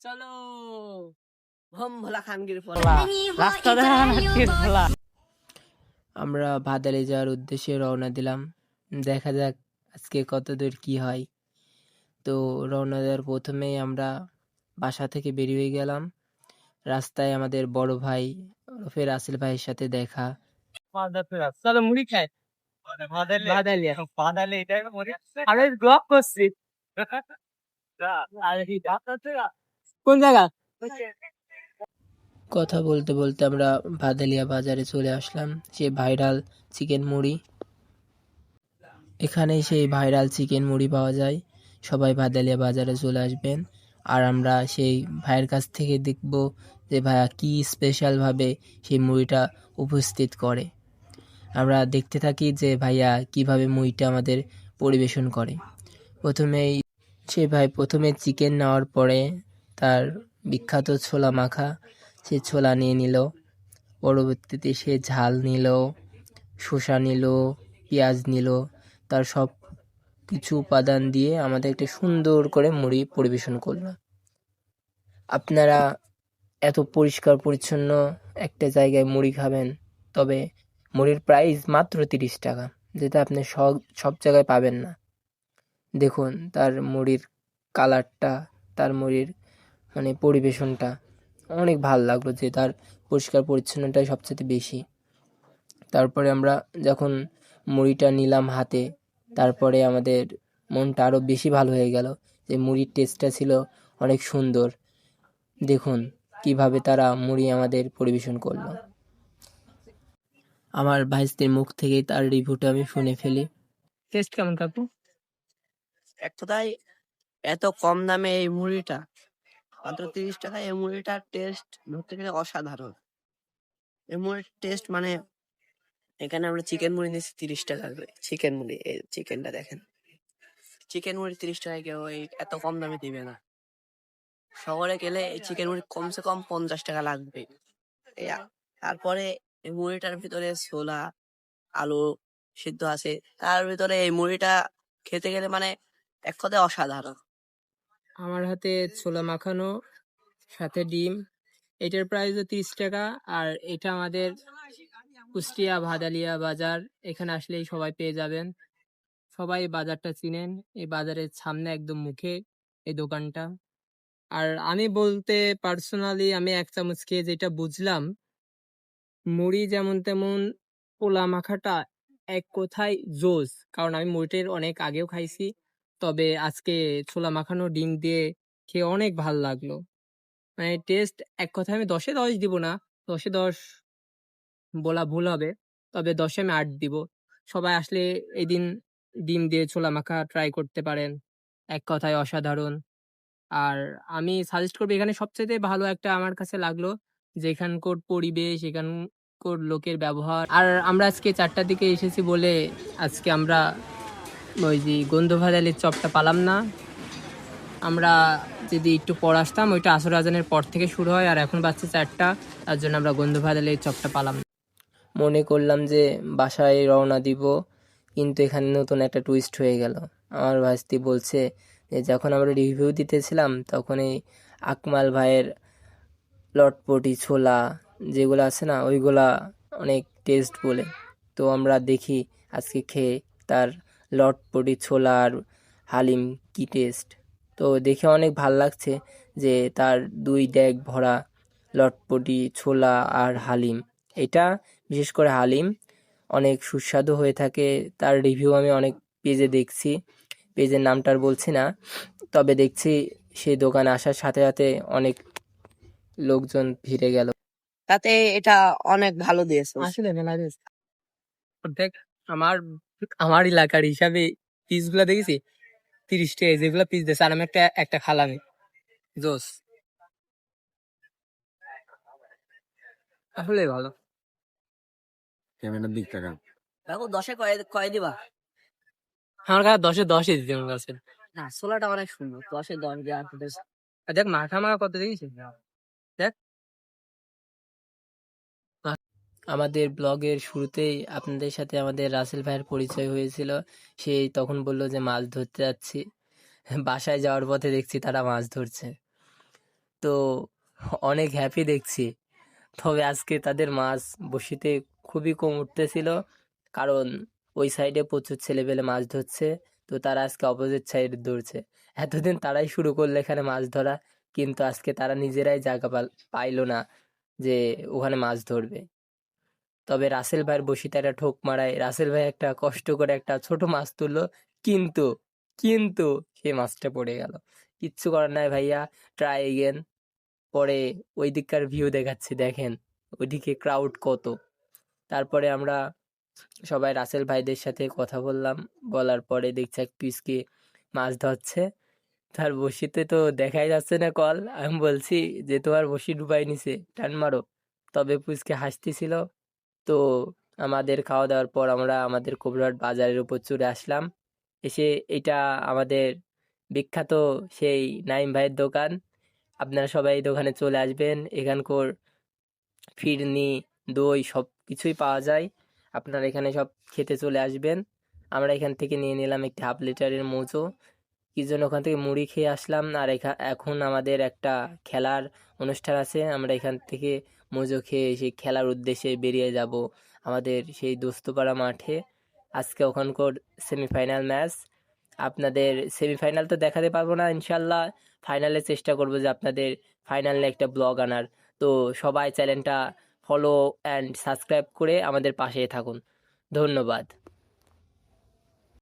চলো। ভম ভোলা খানগির ফল রাস্তা দেখা আমরা ভাদালে যাওয়ার উদ্দেশ্যে রওনা দিলাম। দেখা যাক আজকে কত দূর কি হয়। তো রওনা দেওয়ার প্রথমেই আমরা বাসা থেকে বেরিয়ে হয়ে গেলাম। রাস্তায় আমাদের বড় ভাই ওরফে রাসেল ভাইয়ের সাথে দেখা। চলো মুড়ি খাই। আরে ব্লক করছি কোন জায়গা? কথা বলতে বলতে আমরা ভাদালিয়া বাজারে চলে আসলাম, সেই ভাইরাল চিকেন মুড়ি। এখানে সেই ভাইরাল চিকেন মুড়ি পাওয়া যায়। সবাই ভাদালিয়া বাজারে চলে আসবেন। আর আমরা সেই ভাইয়ের কাছ থেকে দেখব যে ভাইয়া কি স্পেশালভাবে সেই মুড়িটা উপস্থিত করে। আমরা দেখতে থাকি যে ভাইয়া কীভাবে মুড়িটা আমাদের পরিবেশন করে। প্রথমেই সে ভাই প্রথমে চিকেন নেওয়ার পরে তার বিখ্যাত ছোলা মাখা সে ছোলা নিয়ে নিল। পরবর্তীতে সে ঝাল নিল, শসা নিল, পেঁয়াজ নিল। তার সব কিছু উপাদান দিয়ে আমাদের একটা সুন্দর করে মুড়ি পরিবেশন করল। আপনারা এত পরিষ্কার পরিচ্ছন্ন একটা জায়গায় মুড়ি খাবেন, তবে মুড়ির প্রাইস মাত্র তিরিশ টাকা, যেটা আপনি সব সব জায়গায় পাবেন না। দেখুন, তার মুড়ির কালারটা তার মুড়ির মানে পরিবেশনটা অনেক ভালো লাগল যে তার পরিষ্কার পরিচ্ছন্নটাই সবচেয়ে বেশি। তারপরে আমরা যখন মুড়িটা নিলাম হাতে তারপরে আমাদের মনটা আরও বেশি ভালো হয়ে গেল যে মুড়ির টেস্টটা ছিল অনেক সুন্দর। দেখুন কীভাবে তারা মুড়ি আমাদের পরিবেশন করল। আমার ভাইস্তির মুখ থেকেই তার রিভিউটা আমি শুনে ফেলি। টেস্ট কেমন কাকু? এক কথায় এত কম দামে এই মুড়িটা মাত্র তিরিশ টাকায় এই মুড়িটার টেস্ট ধরতে গেলে অসাধারণ। এই মুড়ির টেস্ট মানে এখানে আমরা চিকেন মুড়ি নিচ্ছি তিরিশ টাকা করে। চিকেন মুড়ি এই চিকেনটা দেখেন। চিকেন মুড়ি তিরিশ টাকায় কেউ এই এত কম দামে দিবে না। শহরে গেলে এই চিকেন মুড়ি কমসে কম পঞ্চাশ টাকা লাগবে। তারপরে এই মুড়িটার ভিতরে ছোলা আলু সিদ্ধ আছে। তার ভিতরে এই মুড়িটা খেতে গেলে মানে এক কথায় অসাধারণ। আমার হাতে ছোলা মাখানো, সাথে ডিম। এটার প্রাইসও তিরিশ টাকা। আর এটা আমাদের কুষ্টিয়া ভাদালিয়া বাজার। এখানে আসলেই সবাই পেয়ে যাবেন। সবাই বাজারটা চিনেন। এই বাজারের সামনে একদম মুখে এই দোকানটা। আর আমি বলতে পার্সোনালি আমি এক চামচ খেয়ে যেটা বুঝলাম, মুড়ি যেমন তেমন পোলা মাখাটা এক কোথায় জোস। কারণ আমি মুড়িটার অনেক আগেও খাইছি। তবে আজকে ছোলা মাখানো ডিম দিয়ে খেয়ে অনেক ভালো লাগল। মানে টেস্ট এক কথায় আমি দশে দশ দিব না, দশে দশ বলা ভুল হবে, তবে দশে আমি আট দিব। সবাই আসলে এই দিন ডিম দিয়ে ছোলা মাখা ট্রাই করতে পারেন, এক কথায় অসাধারণ। আর আমি সাজেস্ট করব এখানে সবচেয়ে ভালো একটা আমার কাছে লাগল যে এখানকার পরিবেশ, এখানকার লোকের ব্যবহার। আর আমরা আজকে চারটার দিকে এসেছি বলে আজকে আমরা ওই যে গন্ধভাদালির চপটা পালাম না। আমরা যদি একটু পর আসতাম, ওইটা আসর আজানের পর থেকে শুরু হয় আর এখন বাচ্চা চারটা, তার জন্য আমরা গন্ধভাদালির চপটা পালাম মনে করলাম যে বাসায় রওনা দিব, কিন্তু এখানে নতুন একটা টুইস্ট হয়ে গেল। আমার ভাস্তি বলছে যে যখন আমরা রিভিউ দিতেছিলাম তখন এই আকমাল ভাইয়ের লটপটি, ছোলা যেগুলো আছে না, ওইগুলা অনেক টেস্ট বলে। তো আমরা দেখি আজকে খেয়ে তার লটপটি ছোলা আর হালিম কি টেস্ট তো দেখে অনেক ভালো লাগছে যে তার দুই ড্যাগ ভরা লটপটি ছোলা আর হালিম। এটা বিশেষ করে হালিম অনেক সুস্বাদু হয়ে থাকে। তার রিভিউ আমি অনেক পেজে দেখছি। পেজের নামটা আর বলছি না। তবে দেখছি সেই দোকানে আসার সাথে সাথে অনেক লোকজন ভিড়ে গেল। তাতে এটা অনেক ভালো দিয়েছে। আসলে মেলা দেখ আমার আমার এলাকার হিসাবে পিসগুলা দেখেছি? তিরিশ টাকা যেগুলো পিস দিয়েছে আর আমি একটা একটা খালামি জোস। আসলে ভালো। ক্যামেরার দিক টাকা দেখো দশে কয় কয় দিবা? আমার কাছে দশে দশই দিতে আমার কাছে না ছোলাটা অনেক সুন্দর দশে দশ দেওয়ার আর দেখ মাখা মাখা কত দেখেছিস? দেখ। আমাদের ব্লগের শুরুতেই আপনাদের সাথে আমাদের রাসেল ভাইয়ের পরিচয় হয়েছিল। সে তখন বলল যে, মাছ ধরতে যাচ্ছি। বাসায় যাওয়ার পথে দেখছি তারা মাছ ধরছে। তো অনেক হ্যাপি দেখছি। তবে আজকে তাদের মাছ বসিতে খুবই কম উঠতেছিল। কারণ ওই সাইডে প্রচুর ছেলেপেলে মাছ ধরছে। তো তারা আজকে অপোজিট সাইডে ধরছে এতদিন তারাই শুরু করল এখানে মাছ ধরা। কিন্তু আজকে তারা নিজেরাই জায়গা পাইলো না যে, ওখানে মাছ ধরবে। তবে রাসেল ভাইয়ের বসিতে একটা ঠোক মারায় রাসেল ভাই একটা কষ্ট করে একটা ছোট মাছ তুললো। কিন্তু কিন্তু সেই মাছটা পড়ে গেল। কিচ্ছু করার নাই ভাইয়া ট্রাই এগেন পরে ওই দিককার ভিউ দেখাচ্ছি, দেখেন ওইদিকে ক্রাউড কত। তারপরে আমরা সবাই রাসেল ভাইদের সাথে কথা বললাম। বলার পরে দেখছি এক পিসকে মাছ ধরছে। তার বসিতে তো দেখাই যাচ্ছে না কল আমি বলছি যে, তোমার বসি ডুবাই নিছে, টান মারো। তবে পুচকে হাসতেছিল। তো আমাদের খাওয়া দাওয়ার পর আমরা আমাদের কোবরাট বাজারের উপর চড়ে আসলাম। এসে এটা আমাদের বিখ্যাত সেই নাইম ভাইয়ের দোকান। আপনারা সবাই দোকানে চলে আসবেন। এখানকার ফিরনি দই সব কিছুই পাওয়া যায়। আপনারা এখানে সব খেতে চলে আসবেন। আমরা এখান থেকে নিয়ে নিলাম একটি হাফ লিটারের মোজো। কি জন্য ওখান থেকে মুড়ি খেয়ে আসলাম। আর এখা- এখন আমাদের একটা খেলার অনুষ্ঠান আছে। আমরা এখান থেকে মোজো খেয়ে সেই খেলার উদ্দেশ্যে বেরিয়ে যাব আমাদের সেই দোস্তপাড়া মাঠে। আজকে ওখানকার সেমিফাইনাল ম্যাচ আপনাদের সেমিফাইনাল তো দেখাতে পারব না ইনশাল্লাহ ফাইনালে চেষ্টা করব যে আপনাদের ফাইনালে একটা ব্লগ আনার। তো সবাই চ্যানেলটা ফলো অ্যান্ড সাবস্ক্রাইব করে আমাদের পাশে থাকুন। ধন্যবাদ।